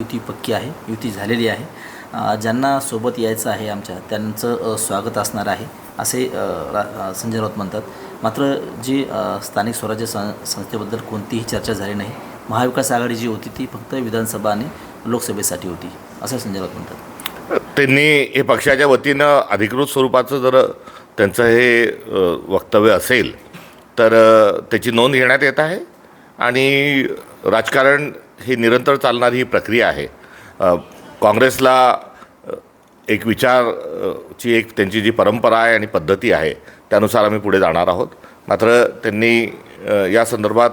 युती पक्की आहे युती झालेली आहे. ज्यांना सोबत यायचं आहे आमच्या त्यांचं स्वागत असणार आहे असे रा संजय राऊत म्हणतात. मात्र जी स्थानिक स्वराज्य सं संस्थेबद्दल कोणतीही चर्चा झाली नाही. महाविकास आघाडी जी होती ती फक्त विधानसभा आणि लोकसभेसाठी होती असं संजय राऊत म्हणतात. त्यांनी हे पक्षाच्या वतीनं अधिकृत स्वरूपाचं जर त्यांचं हे वक्तव्य असेल तर त्याची नोंद घेण्यात येत आहे. आणि राजकारण ही निरंतर चालणारी ही प्रक्रिया आहे. काँग्रेसला एक विचार ची एक त्यांची जी परंपरा आहे आणि पद्धती आहे त्यानुसार आम्ही पुढे जाणार आहोत. मात्र त्यांनी या संदर्भात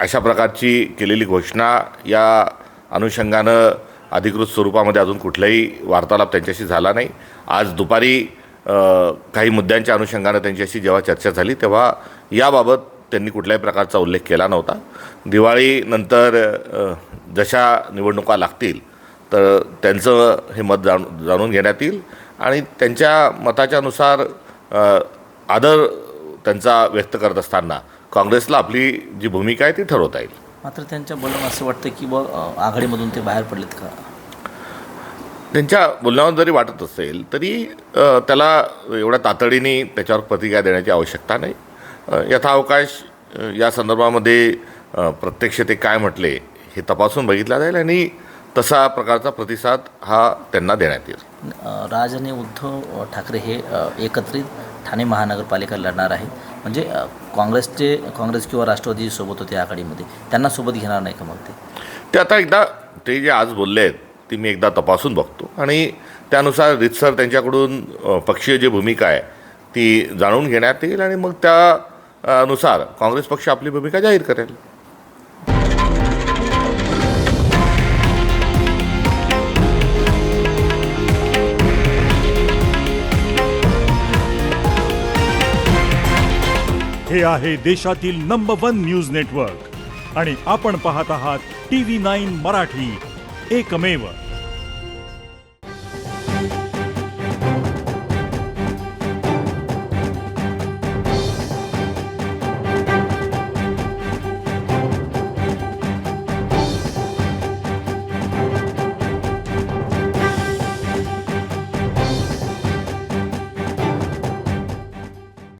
अशा प्रकारची केलेली घोषणा या अनुषंगानं अधिकृत स्वरूपामध्ये अजून कुठलाही वार्तालाप त्यांच्याशी झाला नाही. आज दुपारी काही मुद्द्यांच्या अनुषंगानं त्यांच्याशी जेव्हा चर्चा झाली तेव्हा याबाबत त्यांनी कुठल्याही प्रकारचा उल्लेख केला नव्हता. दिवाळीनंतर जशा निवडणुका लागतील तर त्यांचं हे मत जाण जाणून घेण्यात येईल आणि त्यांच्या मताच्यानुसार आदर त्यांचा व्यक्त करत असताना काँग्रेसला आपली जी भूमिका आहे ती ठरवता येईल. मात्र त्यांच्या बोलून असं वाटतं की ब आघाडीमधून ते बाहेर पडलेत का? त्यांच्या बोलण्यावर जरी वाटत असेल तरी त्याला एवढ्या तातडीने त्याच्यावर प्रतिक्रिया देण्याची आवश्यकता नाही. यथावकाश या संदर्भामध्ये प्रत्यक्ष ते काय म्हटले हे तपासून बघितला जाईल आणि तसा प्रकारचा प्रतिसाद हा त्यांना देण्यात येईल. राज आणि उद्धव ठाकरे हे एकत्रित ठाणे महानगरपालिका लढणार आहेत. म्हणजे काँग्रेसचे काँग्रेस किंवा राष्ट्रवादी सोबत होते आघाडीमध्ये त्यांना सोबत घेणार नाही का मग ते? ते आता एकदा ते जे आज बोलले आहेत ती मी एकदा तपासून बघतो. आणि त्यानुसार रितसर त्यांच्याकडून पक्षीय जी भूमिका आहे ती जाणून घेण्यात येईल आणि मग त्या नुसार काँग्रेस पक्ष आपली भूमिका जाहीर करेल. हे आहे देशातील नंबर वन न्यूज नेटवर्क आणि आपण पाहत आहात टी व्ही नाईन मराठी. एकमेव.